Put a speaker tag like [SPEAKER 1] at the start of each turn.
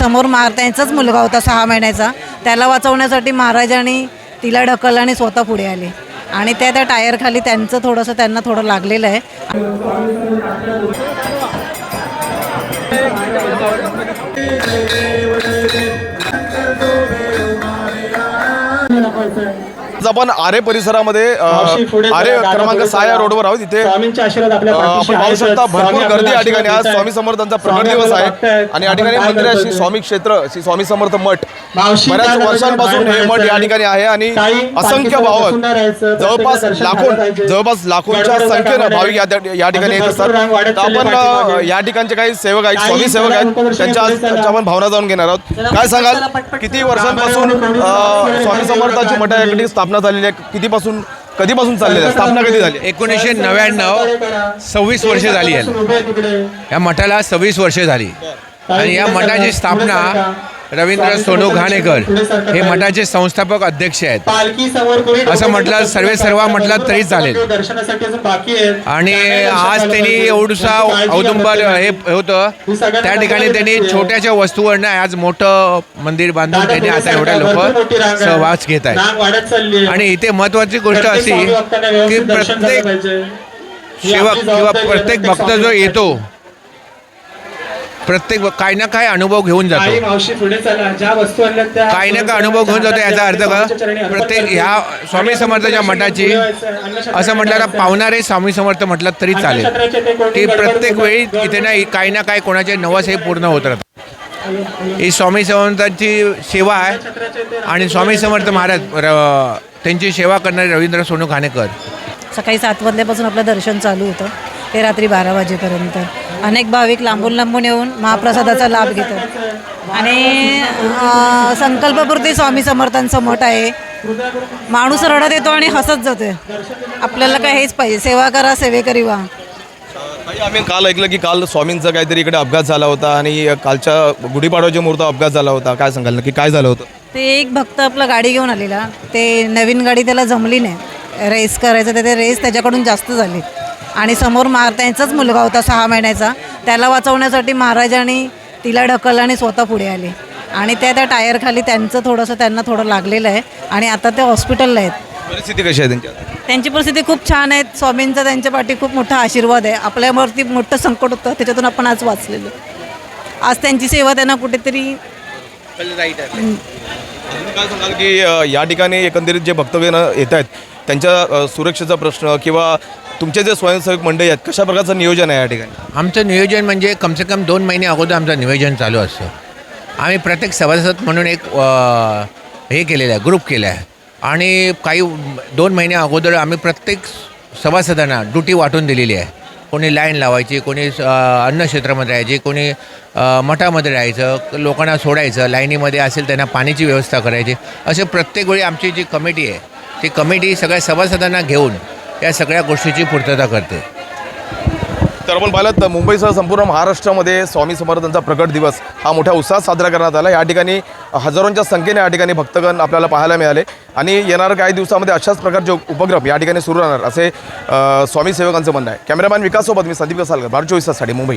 [SPEAKER 1] समोर मार त्यांचाच मुलगा होता सहा महिन्याचा. त्याला वाचवण्यासाठी महाराजांनी तिला ढकललं आणि स्वतः पुढे आले. आणि त्या त्या टायरखाली त्यांचं थोडंसं त्यांना थोडं लागलेलं आहे.
[SPEAKER 2] आपण आरे परिसरामध्ये आरे क्रमांक सहा या. रोडवर आहोत इथे आपण पाहू. शकता भरपूर गर्दी या ठिकाणी आज स्वामी. समर्थांचा
[SPEAKER 3] स्वामी
[SPEAKER 2] दिवस आहे. आणि या ठिकाणी मंदिर श्री? स्वामी क्षेत्र श्री स्वामी समर्थ मठ बऱ्याच वर्षांपासून हे मठ या. ठिकाणी आहे आणि असंख्य भावक. जवळपास लाखो. जवळपास लाखोंच्या संख्येनं भाविक या ठिकाणी येत असतात आपण या ठिकाणचे काही सेवक आहेत स्वामी सेवक आहेत त्यांच्या आपण भावना जाऊन घेणार आहोत काय सांगाल किती वर्षांपासून स्वामी समर्थाची मठ या ठिकाणी स्थापना झालेली आहे. कितीपासून कधीपासून चाललेली आहे? स्थापना कधी झाली?
[SPEAKER 4] एकोणीसशे नव्याण्णव सव्वीस वर्ष झाली आहे. या मठाला सव्वीस वर्ष झाली. आणि या मठाची स्थापना रवींद्र सोनू घाणेकर हे मठाचे संस्थापक अध्यक्ष आहेत असं म्हटलं सर्वे सर्वा म्हटलं तरी चालेल. आणि आज त्यांनी. एवढसा औदुंबर. हे होतं त्या ठिकाणी त्यांनी. छोट्याशा वस्तूवरनं आज मोठं मंदिर बांधून त्यांनी आता एवढ्या लोक. सहवास घेत आहेत. आणि इथे महत्वाची गोष्ट अशी की प्रत्येक सेवक किंवा प्रत्येक भक्त जो येतो. प्रत्येक काही ना काही अनुभव घेऊन जातो.
[SPEAKER 3] आई मावशी पुढे चला ज्या वस्तू आणल्या त्या
[SPEAKER 4] काही ना काही अनुभव घेऊन जातो याचा अर्थ का प्रत्येक. ह्या स्वामी समर्थाच्या मठाची असं म्हटलं. पावणारे स्वामी समर्थ म्हटलं तरी चालेल. की प्रत्येक. वेळी इथे ना काही ना काही कोणाचे नवस हे पूर्ण होत राहतात. ही स्वामी समर्थांची सेवा आहे आणि स्वामी समर्थ महाराज र- त्यांची सेवा करणारे रवींद्र सोनू खानेकर.
[SPEAKER 1] सकाळी सात वाजल्यापासून आपलं दर्शन चालू होतं. ते रात्री बारा वाजेपर्यंत. अनेक भाविक लांबून लांबून येऊन महाप्रसादाचा लाभ घेतात आणि संकल्पपूर्ती स्वामी समर्थांचं मठ आहे. माणूस रडत येतो आणि हसत जातोय आपल्याला काय हेच पाहिजे. सेवा करा सेवेकरी
[SPEAKER 2] ताई, आम्ही काल ऐकलं की काल स्वामींचा काहीतरी इकडे अपघात झाला होता आणि कालच्या गुढीपाडव्याच्या मुहूर्त अपघात झाला होता. काय सांगाल नक्की? काय झालं होतं?
[SPEAKER 1] ते एक भक्त आपलं गाडी घेऊन आलेला. ते नवीन गाडी त्याला जमली नाही. रेस करायचं तर ते रेस त्याच्याकडून जास्त झाली. आणि समोर मार त्यांचाच मुलगा होता सहा महिन्याचा. त्याला वाचवण्यासाठी महाराजांनी तिला ढकललं आणि स्वतः पुढे आले. आणि त्या त्या टायरखाली त्यांचं थोडंसं त्यांना थोडं लागलेलं आहे. आणि आता ते हॉस्पिटलला आहेत.
[SPEAKER 2] परिस्थिती कशी आहे त्यांच्या
[SPEAKER 1] त्यांची परिस्थिती खूप छान आहे. स्वामींचा त्यांच्या पाठी खूप मोठा आशीर्वाद आहे. आपल्यावरती मोठं संकट होतं. त्याच्यातून आपण आज वाचलेलो. आज त्यांची सेवा त्यांना कुठेतरी
[SPEAKER 2] अजून काय सांगाल की अ, या ठिकाणी एकंदरीत जे भक्तगण येत आहेत त्यांच्या अ, सुरक्षेचा प्रश्न किंवा तुमचे जे स्वयंसेवक मंडळी आहेत कशा प्रकारचं नियोजन आहे या ठिकाणी?
[SPEAKER 4] आमचं नियोजन म्हणजे कमसे कम दोन महिने अगोदर आमचं नियोजन चालू असतं. आम्ही प्रत्येक सभासद म्हणून एक अ, हे केलेलं आहे ग्रुप केला आहे. आणि काही दोन महिने अगोदर आम्ही प्रत्येक सभासदांना ड्युटी वाटून दिलेली आहे. कोणी लाईन लावायची कोणी अ, अन्न क्षेत्रामध्ये राहायची कोणी अ, मठामध्ये राहायचं लोकांना सोडायचं लाईनीमध्ये असेल त्यांना पाण्याची व्यवस्था करायची. असे प्रत्येक वेळी आमची जी कमिटी आहे ती कमिटी सगळ्या सभासदांना घेऊन या सगळ्या गोष्टीची पूर्तता करते.
[SPEAKER 2] तर आपण पाहिलं तर मुंबईसह संपूर्ण महाराष्ट्रामध्ये स्वामी समर्थांचा प्रकट दिवस हा मोठ्या उत्साहात साजरा करण्यात आला. या ठिकाणी हजारोंच्या संख्येने या ठिकाणी भक्तगण आपल्याला पाहायला मिळाले. आणि येणाऱ्या काही दिवसामध्ये अशाच प्रकारचे उपक्रम या ठिकाणी सुरू राहणार असे स्वामी सेवकांचं म्हणणं आहे. कॅमेरामॅन विकाससोबत मी संदीप कसालकर भारत चोवीस ताससाठी मुंबई.